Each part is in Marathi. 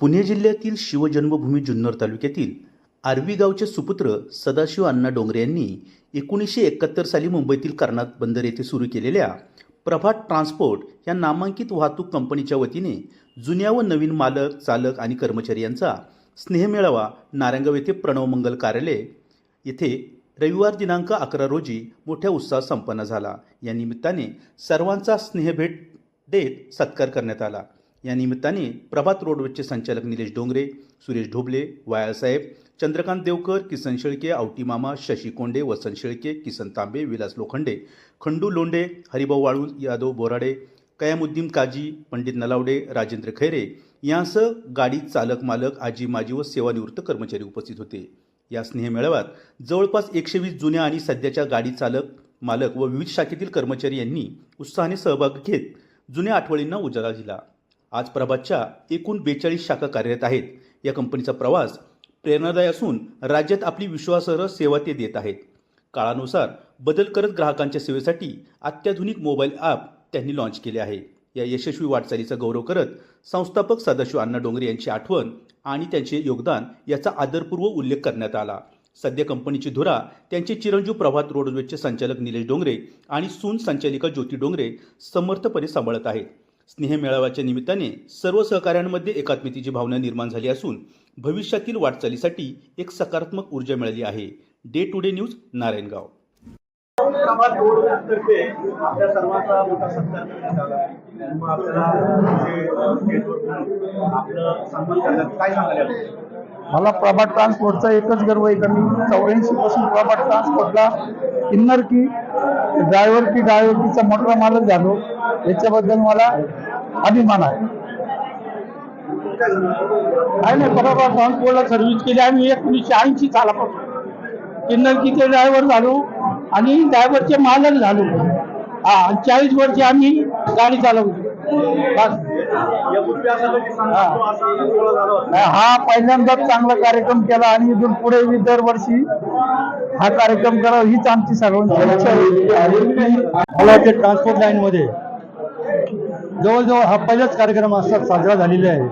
पुणे जिल्ह्यातील शिवजन्मभूमी जुन्नर तालुक्यातील आर्वी गावचे सुपुत्र सदाशिव अण्णा डोंगरे यांनी एकोणीसशे एकाहत्तर साली मुंबईतील कर्नाट बंदर येथे सुरू केलेल्या प्रभात ट्रान्सपोर्ट या नामांकित वाहतूक कंपनीच्या वतीने जुन्या व नवीन मालक चालक आणि कर्मचारी यांचा स्नेहमेळावा नारायणगाव येथे प्रणव मंगल कार्यालय येथे रविवार दिनांक अकरा रोजी मोठ्या उत्साहात संपन्न झाला. या निमित्ताने सर्वांचा स्नेहभेट देत सत्कार करण्यात आला. या निमित्ताने प्रभात रोडवेजचे संचालक निलेश डोंगरे सुरेश ढोबले वायासाहेब चंद्रकांत देवकर किसन शेळके आवटी मामा शशी कोंडे वसंत शेळके किसन तांबे विलास लोखंडे खंडू लोंडे हरिभाऊ वाळू यादव बोराडे कयामुद्दीन काजी पंडित नलावडे राजेंद्र खैरे यांसह गाडी चालक मालक आजी माजी व सेवानिवृत्त कर्मचारी उपस्थित होते. या स्नेहमेळाव्यात जवळपास एकशे वीस जुन्या आणि सध्याच्या गाडी चालक मालक व विविध शाखेतील कर्मचारी यांनी उत्साहाने सहभाग घेत जुन्या आठवणींना उजाळा दिला. आज प्रभातच्या एकूण बेचाळीस शाखा कार्यरत आहेत. या कंपनीचा प्रवास प्रेरणादायी असून राज्यात आपली विश्वासार्ह सेवा ते देत आहेत. काळानुसार बदल करत ग्राहकांच्या सेवेसाठी अत्याधुनिक मोबाईल ॲप त्यांनी लॉन्च केले आहे. या यशस्वी वाटचालीचा गौरव करत संस्थापक सदाशिव अण्णा डोंगरे यांची आठवण आणि त्यांचे योगदान याचा आदरपूर्व उल्लेख करण्यात आला. सध्या कंपनीची धुरा त्यांचे चिरंजीव प्रभात रोडवेजचे संचालक निलेश डोंगरे आणि सून संचालिका ज्योती डोंगरे समर्थपणे सांभाळत आहेत. स्नेहमेळाव्याच्या निमित्ताने सर्व सहकाऱ्यांमध्ये एकात्मितीची भावना निर्माण झाली असून भविष्यातील वाटचालीसाठी एक सकारात्मक ऊर्जा मिळाली आहे. Day to day news Narayangaon. मला प्रभात ट्रान्सपोर्टचा एकच गर्व आहे का मी चौऱ्याऐंशी पासून प्रभात ट्रान्सपोर्टला किन्नर की ड्रायव्हर की ड्रायव्हरकीचा मोठा मालक झालो. याच्याबद्दल मला अभिमान आहे. काय नाही बरोबर ट्रान्सपोर्टला सर्व्हिस केली आम्ही एकोणीसशे ऐंशी सालापासून. किन्नरकीचे ड्रायव्हर झालो आणि ड्रायव्हरचे मालक झालो. हा आणि चाळीस वर्षे आम्ही गाडी चालवली. बस. हा पहिल्यांदाच चांगला कार्यक्रम केला आणि इथून पुढे दरवर्षी हा कार्यक्रम करावा हीच आमची सर्वांची मला ट्रान्सपोर्ट लाईन मध्ये जवळजवळ हा पहिलाच कार्यक्रम असतात साजरा झालेला आहे.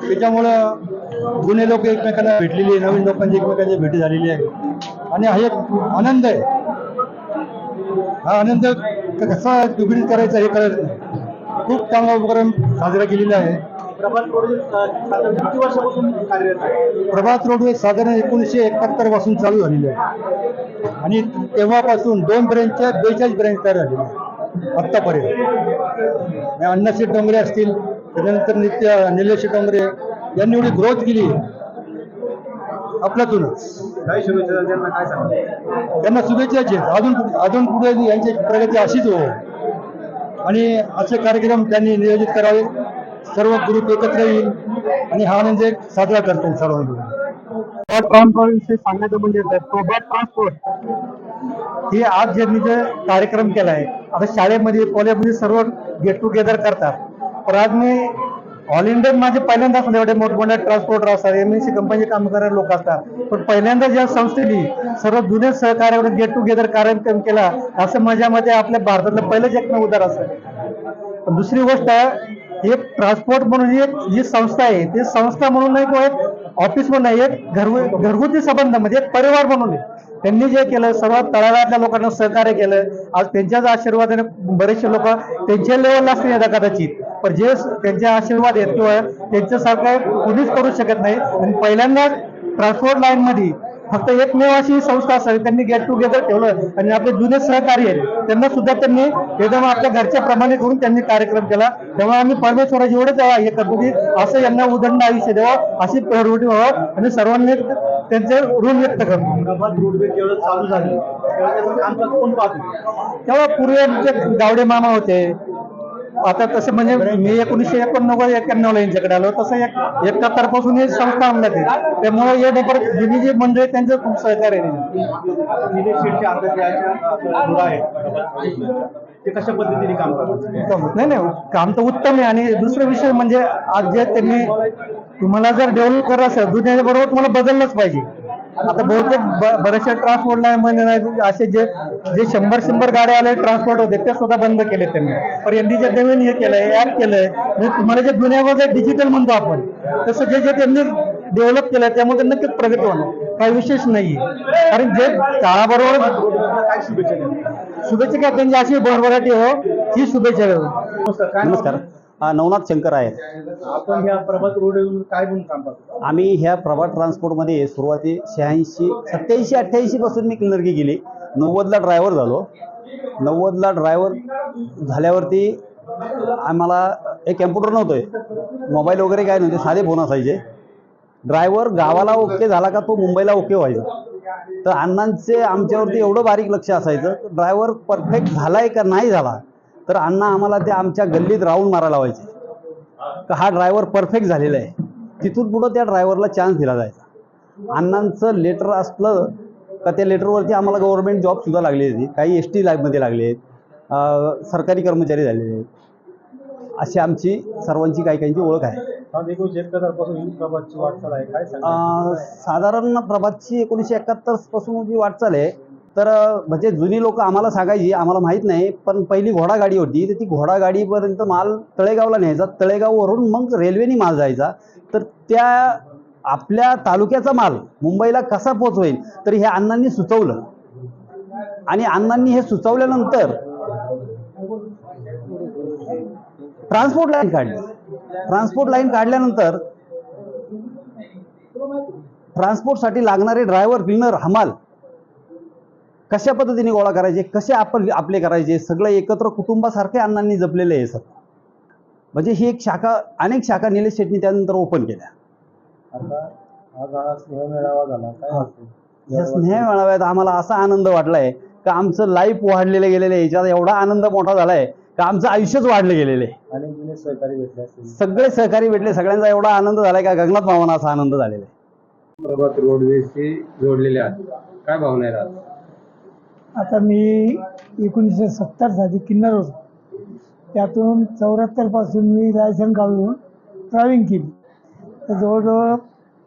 त्याच्यामुळं जुने लोक एकमेकांना भेटलेली आहे नवीन लोकांची एकमेकांची भेटी झालेली आहे. आणि हा एक आनंद आहे. हा आनंद कसा दुगणीत करायचा हे कळत नाही. खूप चांगला उपक्रम साजरा केलेला आहे. प्रभात रोड साधारण किती वर्षापासून कार्यरत आहे? प्रभात रोडवे साधारण एकोणीसशे एकाहत्तरपासून चालू झालेले आहे. आणि तेव्हापासून दोन ब्रँचच्या बेचाळीस ब्रँच तयार आहेत आत्तापर्यंत. आणि अण्णाशे डोंगरे असतील त्याच्यानंतर नित्य निलेश डोंगरे यांनी एवढी ग्रोथ केली. आपल्यातूनच. शुभेच्छा त्यांना आहेत. अजून अजून पुढे यांची प्रगती अशीच हो आणि असे कार्यक्रम त्यांनी नियोजित करावे. सर्व ग्रुप एकत्र येईल आणि हा आनंद एक साजरा करतील ट्रान्सपोर्ट विषयी सांगायचं म्हणजे ट्रान्सपोर्ट हे आज ज्यांनी जे कार्यक्रम केला आहे आता शाळेमध्ये कॉलेजमध्ये सर्व गेट टुगेदर करतात. पण आज मी ऑल इंडियन माझे पहिल्यांदा असतात एवढे मोठमोठ्या ट्रान्सपोर्टर असतात एम एन सी कंपनीचे काम करणारे लोक असतात. पण पहिल्यांदा ज्या संस्थेने सर्व जुने सहकार्यावर गेट टुगेदर कार्यक्रम केला असं माझ्या मते आपल्या भारतातलं पहिलं एक उदार असं दुसरी गोष्ट हे ट्रान्सपोर्ट म्हणून एक जी संस्था आहे ती संस्था म्हणून नाही किंवा एक ऑफिस म्हणून नाही एक घरगु घरगुती संबंध म्हणजे एक परिवार म्हणून त्यांनी जे केलं सर्व तळागाळातल्या लोकांना सहकार्य केलं आज त्यांच्याच आशीर्वादाने बरेचसे लोक त्यांच्या लेवलला असतील कदाचित. पण जे त्यांचे आशीर्वाद आहेत किंवा त्यांच्यासारखं कुणीच करू शकत नाही. आणि पहिल्यांदा ट्रान्सपोर्ट लाईन मध्ये फक्त एकमेव अशी संस्था असावी त्यांनी गेट टुगेदर ठेवलं आणि आपले जुने सहकारी आहेत त्यांना सुद्धा त्यांनी एकदम आपल्या घरच्या प्रमाणे करून त्यांनी कार्यक्रम केला. तेव्हा आम्ही परमेश्वराची एवढंच हे करतो की असं यांना उदंड आयुष्य द्यावं अशी प्रवृत्ती व्हावं. आणि सर्वांनी त्यांचे ऋण व्यक्त करतो? तेव्हा पूर्वी आमचे गावडे मामा होते. आता तसं म्हणजे मी एकोणीसशे एकोणनव्वद एक्क्याण्णव ला यांच्याकडे आलो. तसं एक एकाहत्तरपासून हे संस्था अंमलात आहे त्यामुळे हे नंबर जुनी जी मंडळी आहे, त्यांचं खूप सहकार्य आहे. ते कशा पद्धतीने काम करतात. नाही नाही. काम तर उत्तम आहे. आणि दुसरा विषय म्हणजे आज जे त्यांनी तुम्हाला जर डेव्हलप करायचं असेल दुनियाच्या बरोबर तुम्हाला बदललंच पाहिजे. आता बहुतेक ब- बरेचशा ट्रान्सपोर्ट लाईन मध्ये नाही असे जे जे शंभर शंभर गाड्या आले ट्रान्सपोर्ट होते ते सुद्धा बंद केले त्यांनी. पण यांनी जे नवीन हे केलंय ऍप केलंय म्हणजे तुम्हाला जे जुन्यामध्ये डिजिटल म्हणतो आपण तसं जे जे त्यांनी डेव्हलप केलंय त्यामध्ये नक्कीच प्रगती होणार. काही विशेष नाही कारण जे काळाबरोबर शुभेच्छा काय? त्यांची अशी भरभराटी हो. ही शुभेच्छा देऊ नमस्कार. हा नवनाथ शंकर आहे आपण ह्या प्रभात रोड काय म्हणून काम करतो आम्ही ह्या प्रभात ट्रान्सपोर्टमध्ये सुरुवाती शहाऐंशी सत्याऐंशी अठ्ठ्याऐंशी पासून मी क्लिनरकी केली नव्वदला ड्रायव्हर झालो. नव्वदला ड्रायव्हर झाल्यावरती आम्हाला एक कॅम्प्युटर नव्हतं मोबाईल वगैरे काय नव्हते साधे फोन असायचे. ड्रायव्हर गावाला ओके झाला का तो मुंबईला ओके व्हायचा. तर अण्णांचे आमच्यावरती एवढं बारीक लक्ष असायचं. ड्रायव्हर परफेक्ट झालाय का नाही झाला तर अण्णा आम्हाला ते आमच्या गल्लीत राऊंड मारायला लावायचे. का हा ड्रायव्हर परफेक्ट झालेला आहे. तिथून पुढं त्या ड्रायव्हरला चान्स दिला जायचा. अण्णांचं लेटर असलं का त्या लेटरवरती आम्हाला गव्हर्नमेंट जॉबसुद्धा लागली होती. काही एस टी लाईफमध्ये लागले आहेत. सरकारी कर्मचारी झालेले आहेत. अशी आमची सर्वांची काही काहींची ओळख आहे. प्रभातची वाटचाल काय साधारण प्रभातची एकोणीसशे एकाहत्तरपासून जी वाटचाल आहे तर म्हणजे जुनी लोक आम्हाला सांगायची आम्हाला माहीत नाही पण पहिली घोडागाडी होती तर ती घोडागाडीपर्यंत माल तळेगावला न्यायचा. तळेगाववरून मग रेल्वेने माल जायचा. तर त्या आपल्या तालुक्याचा माल मुंबईला कसा पोचवेल तर हे अण्णांनी सुचवलं. आणि अण्णांनी हे सुचवल्यानंतर ट्रान्सपोर्ट लाईन काढली. ट्रान्सपोर्ट लाईन काढल्यानंतर ट्रान्सपोर्टसाठी लागणारे ड्रायव्हर क्लिनर हमाल कशा पद्धतीने गोळा करायचे कसे आपण आपले करायचे सगळं एकत्र कुटुंबासारखे अण्णांनी जपलेले आहे सर. म्हणजे ही एक शाखा अनेक शाखा निलेश शेट्टी त्यानंतर ओपन केल्या. आता आज हा स्नेह मेळावा झाला काय वाटतं या स्नेह मेळाव्यात आम्हाला असा आनंद वाटलाय का आमचं लाईफ वाढलेलं गेलेलं आहे याच्यात एवढा आनंद मोठा झालाय का आमचं आयुष्यच वाढलं गेलेलं आहे. सहकारी भेटले सगळे सहकारी भेटले सगळ्यांचा एवढा आनंद झालाय का गगनात मावाना असा आनंद झालेला आहे. प्रभात रोडवेजशी जोडलेले आहात. काय भावना आज? आता मी एकोणीसशे सत्तर साली किन्नर होतो. त्यातून चौऱ्याहत्तरपासून मी लायसन काढून ड्रायव्हिंग केली. तर जवळजवळ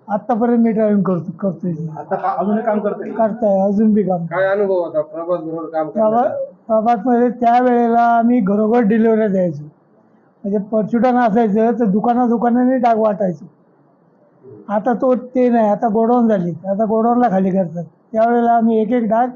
आत्तापर्यंत मी ड्रायव्हिंग करतो करतोय. आता अजून काम करताय? अजून बी काम. काय अनुभव होता? प्रभात काम प्रभात करण्याचा? प्रभातमध्ये त्यावेळेला आम्ही घरोघर डिलिव्हरी द्यायचो. म्हणजे परचुटन असायचं तर दुकाना दुकानाने डाग वाटायचो. आता तो ते नाही आता गोडाऊन झाली. आता गोडाऊनला खाली करतात. त्यावेळेला आम्ही एक एक डाग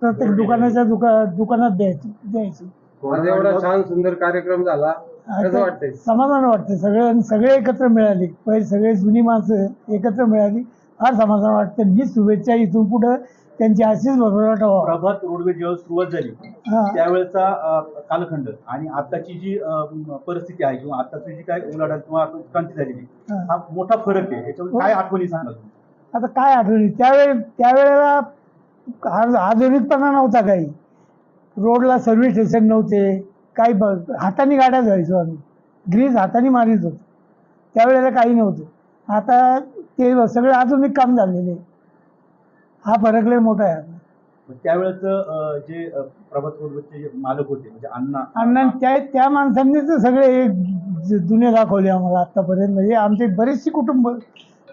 प्रत्येक दुकानाच्या दुका दुकानात द्यायचो द्यायचो. आज एवढा छान सुंदर कार्यक्रम झाला. कसं आता वाटतंय? समाधान वाटतं सगळे सगळे एकत्र मिळाली. पहिले सगळे जुनी माणसं एकत्र मिळाली. फार समाधान वाटतं ही शुभेच्छा इथून पुढं त्यांची अशीच भरभराट व्हावा प्रभात रोडवे जेव्हा सुरुवात झाली हा. त्यावेळेचा अ, कालखंड आणि आताची जी अ, म, परिस्थिती आहे किंवा आताची जी काय उलाढाल किंवा आता क्रांती झालेली हा. हा मोठा फरक आहे. याच्यामध्ये काय आठवणी सांगा तुम्ही? आता काय आठवणी? त्यावेळे त्यावेळेला आधुनिकपणा नव्हता काही. रोडला सर्व्हिस स्टेशन नव्हते. काही ब हाताने गाड्या जायचो आम्ही. ग्रीस हाताने मारित होतो. त्यावेळेला काही नव्हतं. आता ते सगळे आधुनिक काम झालेले. हा फरक लय मोठा आहे त्यावेळेचं जे प्रभात मालक होते म्हणजे अण्णा अण्णा त्या त्या माणसांनीच सगळे दुनिया दाखवली आम्हाला आतापर्यंत म्हणजे आमचे बरेचशी कुटुंब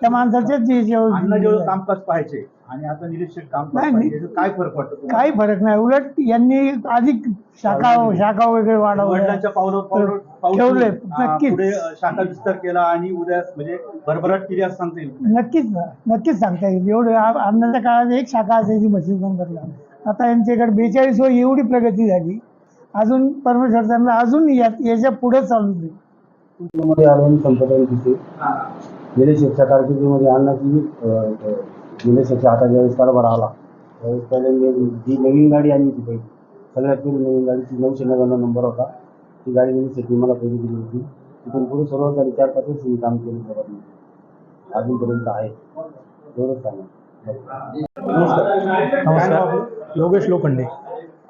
त्या माणसाचे जे जे- अण्णा जेव्हा कामकाज पाहायचे आणि आता नाही, पाहायचे याच्यात काय फरक पडतो तुम्हाला? काही फरक नाही. उलट यांनी अधिक शाखा शाखा वगैरे वाढवल्या. वडिलांच्या पावलं पावलं पाऊल ठेवले, ठेवून, आ, नक्कीच. पुढे अ, शाखा विस्तार केला आणि उद्या म्हणजे भरभराट केली असं सांगता येईल. नक्कीच ना. नक्कीच सांगता येईल. एवढे आ- काळात एक शाखा असायची मशीन नंबरला आता यांच्याकडे बेचाळीस वर एवढी प्रगती झाली. अजून परमेश्वर त्यांना अजून या- याच्यापुढे चालू दे मध्ये आल्याने संपादन तिथे निलेशेच्या कारकिर्दीमध्ये अन्नाची निलेशेच्या हातात ज्यावेळेस कारभार आला त्यावेळेस पहिल्यांदा जी नवीन गाडी आणली होती पहिली सगळ्यात पहिली नवीन गाडी ती नऊशे नव्याण्णव नंबर होता. ती गाडी निलेशेची मला पहिली दिली होती. तिथून पुढे सुरुवात झाली चार पाच वर्ष मी काम केलं सोबत अजूनपर्यंत आहे. एवढंच सांगा नमस्कार. योगेश लोखंडे.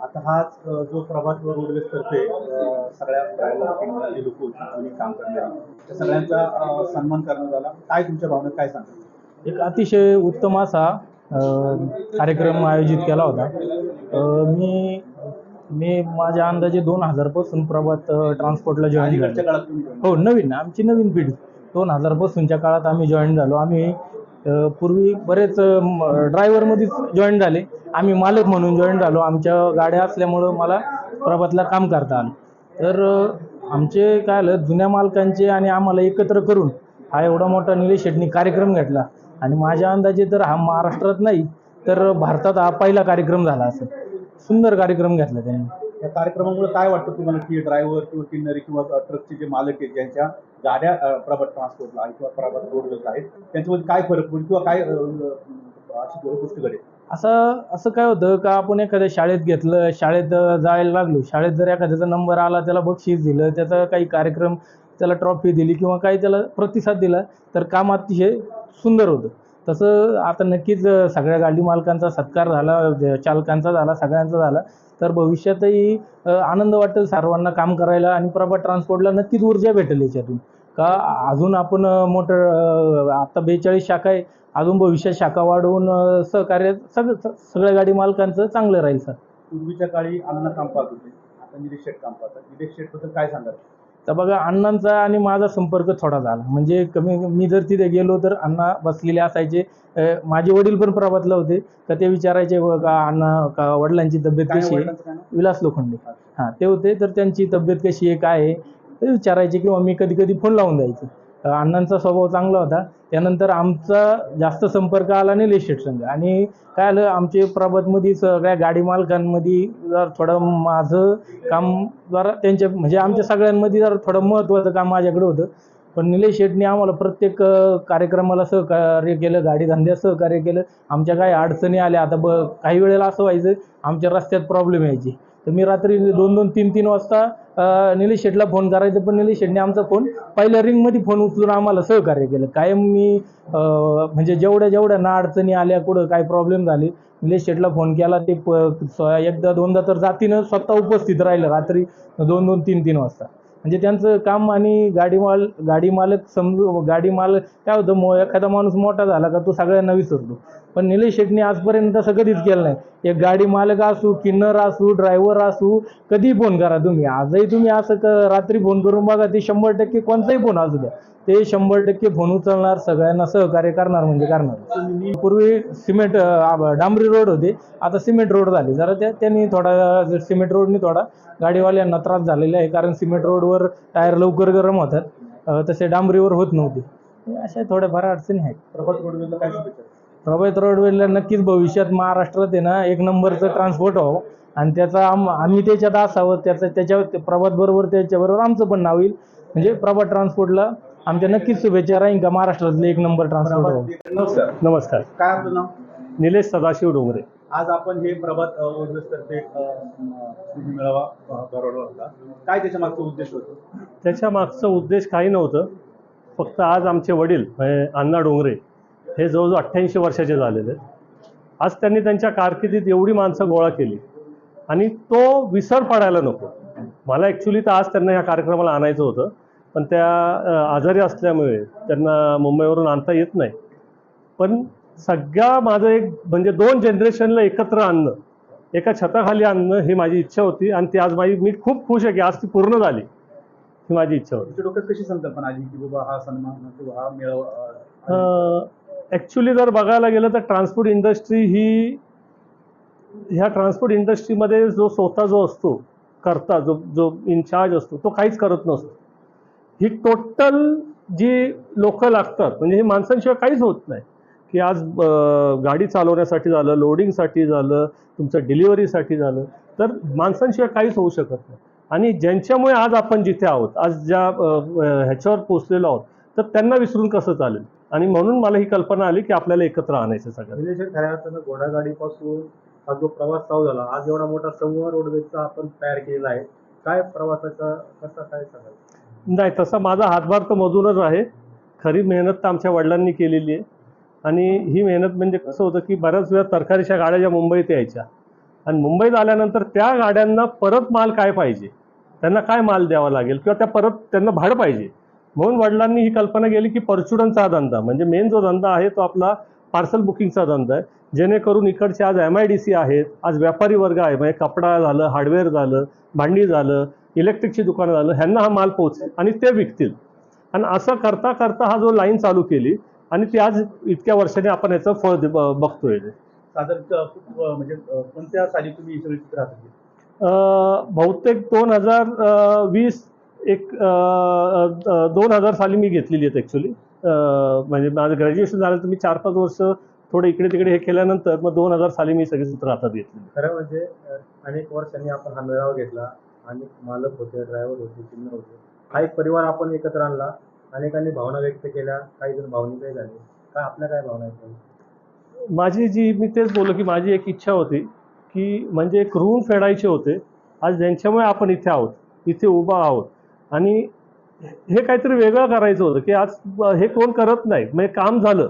आता हा जो प्रभात रोडवेज तर्फे अ, सगळ्या लोक काम करणारे सगळ्यांचा सन्मान करण्यात आला. काय तुमच्या भावनेत काय सांगा एक अतिशय उत्तम असा कार्यक्रम आयोजित केला होता. मी मी माझ्या अंदाजे दोन हजारपासून प्रभात ट्रान्सपोर्टला जॉईन झालो. हो नवीन आमची नवीन पिढी. दोन हजारपासूनच्या काळात आम्ही जॉईन झालो. आम्ही पूर्वी बरेच ड्रायव्हरमध्येच जॉईन झाले. आम्ही मालक म्हणून जॉईन झालो. आमच्या गाड्या असल्यामुळं मला प्रभातला काम करता आलं. तर आमचे काय आलं जुन्या मालकांचे आणि आम्हाला एकत्र करून हा एवढा मोठा निलेश शेटणी कार्यक्रम घेतला. आणि माझ्या अंदाजे तर हा महाराष्ट्रात नाही तर भारतात हा पहिला कार्यक्रम झाला असेल. सुंदर कार्यक्रम घेतला त्यांनी. या कार्यक्रमामुळे काय वाटतं तुम्हाला की ड्रायव्हर किंवा किन्नरी किंवा ट्रकचे जे मालक आहेत ज्यांच्या गाड्या प्रभात ट्रान्सपोर्टला आहेत किंवा प्रभात रोडला आहेत त्यांच्यामध्ये काय फरक पडेल किंवा काय अशी गोष्ट घडेल? असं असं काय होतं का आपण एखाद्या शाळेत घेतलं शाळेत जायला लागलो शाळेत जर एखाद्याचा नंबर आला त्याला बक्षीस दिलं त्याचा काही कार्यक्रम त्याला ट्रॉफी दिली किंवा काही त्याला प्रतिसाद दिला तर काम अतिशय सुंदर होतं. तसं आता नक्कीच सगळ्या गाडी मालकांचा सत्कार झाला चालकांचा झाला सगळ्यांचा झाला तर भविष्यातही आनंद वाटेल सर्वांना काम करायला आणि प्रभात ट्रान्सपोर्टला नक्कीच ऊर्जा भेटेल याच्यातून. का अजून आपण मोटर आता बेचाळीस शाखा आहे अजून भविष्यात शाखा वाढवून सहकार्य सगळं सगळ्या गाडी मालकांचं चांगलं राहील सर. पूर्वीच्या काळी अन्न काम पाहत होते आता निरीक्षक काम पाहतात. निलेशबद्दल काय सांगाल? तर बघा अण्णांचा आणि माझा संपर्क थोडा झाला. म्हणजे कमी मी जर तिथे गेलो तर अण्णा बसलेले असायचे. माझे वडील पण प्रभातला होते. तर ते विचारायचे "व का अण्णा का वडिलांची तब्येत कशी आहे? विलास लोखंडे. हां ते होते. तर त्यांची तब्येत कशी आहे काय आहे? ते विचारायचे किंवा मी कधी कधी फोन लावून द्यायचो. अण्णांचा स्वभाव चांगला होता. त्यानंतर आमचा जास्त संपर्क आला नाही लेशेट संघ. आणि काय आलं आमचे प्रभातमध्ये सगळ्या गाडी मालकांमध्ये जर थोडं माझं काम जरा त्यांच्या म्हणजे आमच्या सगळ्यांमध्ये जरा थोडं महत्त्वाचं काम माझ्याकडे होतं. पण निलेश शेटने आम्हाला प्रत्येक कार्यक्रमाला सहकार्य केलं गाडी धंद्यात सहकार्य केलं. आमच्या काही अडचणी आल्या आता ब काही वेळेला असं व्हायचं आमच्या रस्त्यात प्रॉब्लेम यायची. तर मी रात्री दोन दोन तीन तीन वाजता निलेश शेठला फोन करायचं पण निलेश शेठने आमचा फोन पहिल्या रिंगमध्ये फोन उचलून आम्हाला सहकार्य केलं. कायम मी म्हणजे जेवढ्या जेवढ्या ना अडचणी आल्या कुठं काय प्रॉब्लेम झाले निलेश शेठला फोन केला. ते एकदा दोनदा तर जातीनं स्वतः उपस्थित राहिलं रात्री दोन दोन तीन तीन वाजता. म्हणजे त्यांचं काम आणि गाडी माल गाडी मालक समजू गाडी मालक काय होतं मो एखादा माणूस मोठा झाला का तो सगळ्यांना विसरतो. पण निलेश शेटणी आजपर्यंत तसं कधीच केलं नाही. एक गाडी मालक असू किन्नर असू ड्रायव्हर असू कधी फोन करा तुम्ही. आजही तुम्ही असं क रात्री फोन करून बघा ते शंभर टक्के कोणताही फोन असू द्या. ते शंभर टक्के फोन उचलणार सगळ्यांना सहकार्य करणार म्हणजे करणार. पूर्वी सिमेंट डांबरी रोड होते. आता सिमेंट रोड झाले. जरा त्या त्यांनी थोडा सिमेंट रोडनी थोडा गाडीवाल्यांना त्रास झालेला आहे. कारण सिमेंट रोडवर टायर लवकर गरम होतात. तसे डांबरीवर होत नव्हते. अशा थोड्याफार अडचणी आहेत. प्रभात रोडवेला नक्कीच भविष्यात महाराष्ट्रात आहे ना एक नंबरचं ट्रान्सपोर्ट व्हावं आणि त्याचा आम आम्ही त्याच्यात असावं त्याचं त्याच्या प्रभात बरोबर त्याच्याबरोबर आमचं पण नाव येईल. म्हणजे प्रभात ट्रान्सपोर्टला आमच्या नक्कीच शुभेच्छा राहील का महाराष्ट्रातलं एक नंबर ट्रान्सपोर्ट व्हावं नमस्कार. नमस्कार. काय आपलं नाव? निलेश सदाशिव डोंगरे. आज आपण हे प्रभात तर्फे मेळावा अ, भरवला होता. काय त्याच्या मागचा उद्देश होता? त्याच्या मागचा उद्देश काही नव्हतं. फक्त आज आमचे वडील म्हणजे अण्णा डोंगरे हे जवळजवळ अठ्ठ्याऐंशी वर्षाचे झालेले. आज त्यांनी त्यांच्या कारकिर्दीत एवढी माणसं गोळा केली. आणि तो विसर पडायला नको. मला ॲक्च्युली तर आज त्यांना या कार्यक्रमाला आणायचं होतं. पण त्या आजारी असल्यामुळे त्यांना मुंबईवरून आणता येत नाही. पण सगळ्या माझं एक म्हणजे दोन जनरेशनला एकत्र आणणं एका छताखाली आणणं ही माझी इच्छा होती. आणि ती आज माझी मी खूप खुश आहे की आज ती पूर्ण झाली. ही माझी इच्छा होती. डोक्यात कशी संकल्पना आली की बाबा हा सन्मान किंवा हा मेळावा ॲक्च्युली जर बघायला गेलं तर ट्रान्सपोर्ट इंडस्ट्री ही ह्या ट्रान्सपोर्ट इंडस्ट्रीमध्ये जो स्वतः जो असतो करता जो जो इन्चार्ज असतो तो काहीच करत नसतो. ही टोटल जी लोक लागतात म्हणजे हे माणसांशिवाय काहीच होत नाही. की आज गाडी चालवण्यासाठी झालं लोडिंगसाठी झालं तुमचं डिलिव्हरीसाठी झालं तर माणसांशिवाय काहीच होऊ शकत नाही. आणि ज्यांच्यामुळे आज आपण जिथे आहोत आज ज्या ह्याच्यावर पोचलेलो आहोत तर त्यांना विसरून कसं चालेल? आणि म्हणून मला ही कल्पना आली की आपल्याला एकत्र आणायचं सगळं. निलेश खऱ्या अर्थानं घोडागाडीपासून हा जो प्रवास चालू झाला आज एवढा मोठा समूह रोडवेजचा आपण तयार केलेला आहे. काय प्रवासाचा कसा काय सांगाल? नाही तसा माझा हातभार तर मधूनच आहे. खरी मेहनत तर आमच्या वडिलांनी केलेली आहे. आणि ही मेहनत म्हणजे कसं होतं की बऱ्याच वेळा तरकारीच्या गाड्या ज्या मुंबईत यायच्या आणि मुंबईत आल्यानंतर त्या गाड्यांना परत माल काय पाहिजे? त्यांना काय माल द्यावा लागेल? किंवा त्या परत त्यांना भाडं पाहिजे? म्हणून वडिलांनी ही कल्पना केली की परचुडनचा हा धंदा म्हणजे मेन जो धंदा आहे तो आपला पार्सल बुकिंगचा धंदा आहे. जेणेकरून इकडचे आज एम आय डी सी आहेत आज व्यापारी वर्ग आहे म्हणजे कपडा झालं हार्डवेअर झालं भांडी झालं इलेक्ट्रिकची दुकानं झालं ह्यांना हा माल पोचेल आणि ते विकतील. आणि असं करता करता हा जो लाईन चालू केली आणि ते आज इतक्या वर्षाने आपण याचं फळ बघतोय. साधारण म्हणजे कोणत्या साली तुम्ही सगळी चित्र बहुतेक दोन हजार वीस एक दोन हजार साली मी घेतलेली आहेत ॲक्च्युली म्हणजे माझं ग्रॅज्युएशन झालं तर मी चार पाच वर्ष थोडं इकडे तिकडे हे केल्यानंतर मग दोन हजार साली मी सगळी चित्र हातात घेतली खरं म्हणजे अनेक वर्षांनी आपण हा मेळावा घेतला. अनेक मालक होते ड्रायव्हर होते चिन्ह होते. हा एक परिवार आपण एकत्र आणला. अनेकांनी भावना व्यक्त केल्या. काही जण भावनिकही झाले. काय आपल्या काय भावना आहेत माझी जी मी तेच बोललो की माझी एक इच्छा होती की म्हणजे एक ऋण फेडायचे होते. आज ज्यांच्यामुळे आपण इथे आहोत इथे उभा आहोत आणि हे काहीतरी वेगळं करायचं होतं की आज हे कोण करत नाही. म्हणजे काम झालं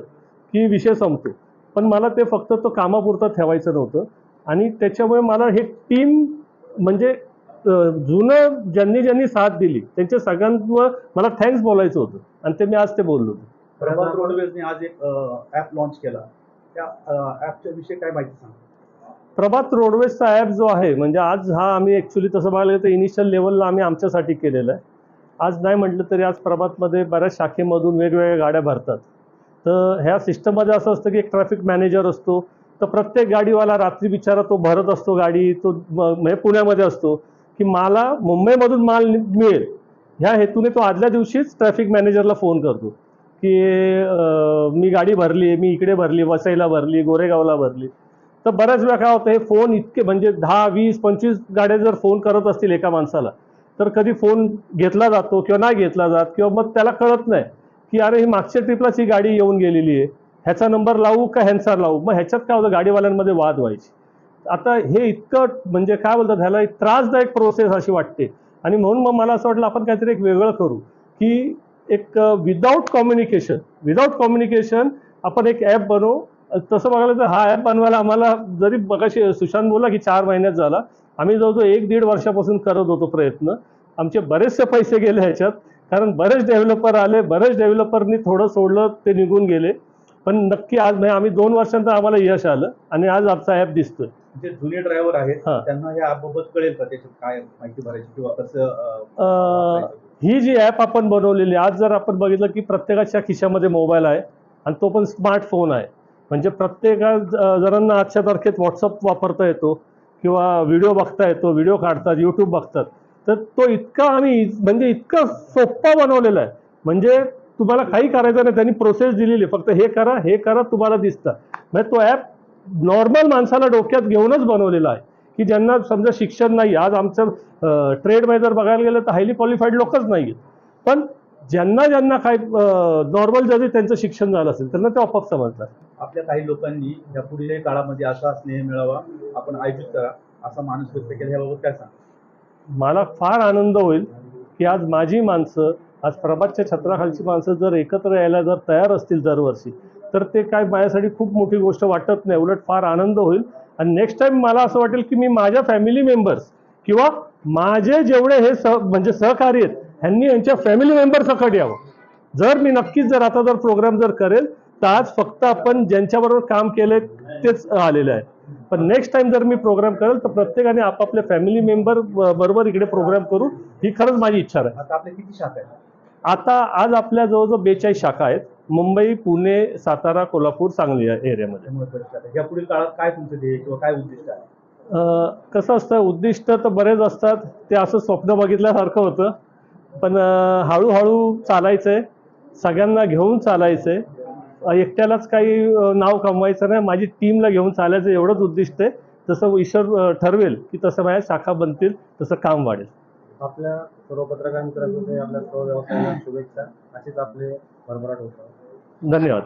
की विषय संपतो. पण मला ते फक्त तो कामापुरतं ठेवायचं नव्हतं. आणि त्याच्यामुळे मला हे टीम म्हणजे जुनं ज्यांनी ज्यांनी साथ दिली त्यांच्या सगळ्यांवर मला थँक्स बोलायचं होतं. आणि ते मी आज ते बोललो होतो. प्रभात रोडवेजने आज एक ऍप लॉन्च केला. त्या ऍपच्या विषयी काय माहिती सांगा प्रभात रोडवेजचा ॲप जो आहे म्हणजे आज हा आम्ही ॲक्च्युली तसं बघायला गेलं तर इनिशियल लेवलला आम्ही आमच्यासाठी केलेलं आहे. आज नाही म्हटलं तरी आज प्रभातमध्ये बऱ्याच शाखेमधून वेगवेगळ्या गाड्या भरतात. तर ह्या सिस्टममध्ये असं असतं की एक ट्रॅफिक मॅनेजर असतो तर प्रत्येक गाडीवाला रात्री बिचारा तो भरत असतो गाडी तो म्हणजे पुण्यामध्ये असतो की मला मुंबईमधून माल मिळेल. ह्या हेतूने तो आदल्या दिवशीच ट्रॅफिक मॅनेजरला फोन करतो की मी गाडी भरली मी इकडे भरली वसईला भरली गोरेगावला भरली. तर बऱ्याच वेळा काय होतं हे फोन इतके म्हणजे दहा वीस पंचवीस गाड्या जर फोन करत असतील एका माणसाला तर कधी फोन घेतला जातो किंवा नाही घेतला जात किंवा मग त्याला कळत नाही की अरे ही मागच्या ट्रिपलाच ही गाडी येऊन गेलेली आहे. ह्याचा नंबर लावू का ह्यांचा लावू? मग ह्याच्यात काय होतं गाडीवाल्यांमध्ये वाद व्हायची. आता हे इतकं म्हणजे काय बोलतात ह्याला एक त्रासदायक प्रोसेस अशी वाटते. आणि म्हणून मग मला असं वाटलं आपण काहीतरी एक वेगळं करू की एक विदाऊट कम्युनिकेशन विदाऊट कम्युनिकेशन आपण एक ॲप बनवू तसं बघायला तर हा ॲप बनवायला आम्हाला जरी बघाशी सुशांत बोलला की चार महिन्यात झाला आम्ही जवळजवळ एक दीड वर्षापासून करत होतो प्रयत्न आमचे बरेचसे पैसे गेले ह्याच्यात कारण बरेच डेव्हलपर आले बरेच डेव्हलपरनी थोडं सोडलं ते निघून गेले पण नक्की आज म्हणजे आम्ही दोन वर्षांतर आम्हाला यश आलं आणि आज आमचा ॲप दिसतोय जे जुने ड्रायव्हर आहेत हा. त्यांना या ॲपबाबत कळेल का त्याच्यात काय माहिती भरायची किंवा कसं? ही जी ॲप आपण बनवलेली आज जर आपण बघितलं की प्रत्येकाच्या खिशामध्ये मोबाईल आहे आणि तो पण स्मार्टफोन आहे म्हणजे प्रत्येका ज- जणांना आजच्या तारखेत व्हॉट्सअप वापरता येतो किंवा व्हिडिओ बघता येतो व्हिडिओ काढतात यूट्यूब बघतात. तर तो इतका आम्ही म्हणजे इतका सोप्पा बनवलेला आहे. म्हणजे तुम्हाला काही करायचं नाही त्यांनी प्रोसेस दिलेली आहे. फक्त हे करा हे करा तुम्हाला दिसतं. म्हणजे तो ॲप नॉर्मल माणसाला डोक्यात घेऊनच बनवलेला आहे. की ज्यांना समजा शिक्षण नाही आज आमचं ट्रेडमध्ये जर बघायला गेलं तर हायली क्वालिफाईड लोकच नाही आहेत पण ज्यांना ज्यांना काय नॉर्मल जरी त्यांचं शिक्षण झालं असेल त्यांना ते आपोआप समजतात आपल्या काही लोकांनी या पुढील काळामध्ये असा स्नेह मिळावा आपण आयोजित करा असा माणूस व्यक्त केला याबाबत काय सांगा मला फार आनंद होईल की आज माझी माणसं आज प्रभातच्या छत्राखालची माणसं जर एकत्र यायला जर तयार असतील दरवर्षी तर ते काय माझ्यासाठी खूप मोठी गोष्ट वाटत नाही. उलट फार आनंद होईल. आणि नेक्स्ट टाइम मला असं वाटेल की मी माझ्या फॅमिली मेंबर्स किंवा माझे जेवढे हे सह म्हणजे सहकारी आहेत ह्यांनी यांच्या फॅमिली मेंबर सकट यावं. जर मी नक्कीच जर आता जर प्रोग्राम जर करेल तर आज फक्त आपण ज्यांच्याबरोबर काम केले तेच आलेले आहे. पण नेक्स्ट टाइम जर मी प्रोग्राम करेल तर प्रत्येकाने आपापल्या फॅमिली मेंबर बरोबर इकडे प्रोग्राम करू ही खरंच माझी इच्छा आहे आता आपल्या किती शाखा आहेत? आता आज आपल्या जवळजवळ बेचाळीस शाखा आहेत. मुंबई पुणे सातारा कोल्हापूर सांगली या एरियामध्ये. या पुढील काळात काय तुमचं ध्येय किंवा काय उद्दिष्ट आहे? कसं असतं उद्दिष्ट तर बरेच असतात. ते असं स्वप्न बघितल्यासारखं होतं. पण हळूहळू चालायचं आहे सगळ्यांना घेऊन चालायचं आहे एकट्यालाच काही नाव कमवायचं नाही. माझी टीमला घेऊन चालायचं एवढंच उद्दिष्ट आहे. जसं ईश्वर ठरवेल की तसं माझ्या शाखा बनतील तसं काम वाढेल. आपल्या सर्व पत्रकार मित्रांमध्ये आपल्या सर्व व्यवसायाला शुभेच्छा. अशीच आपले भरभराट होतं धन्यवाद.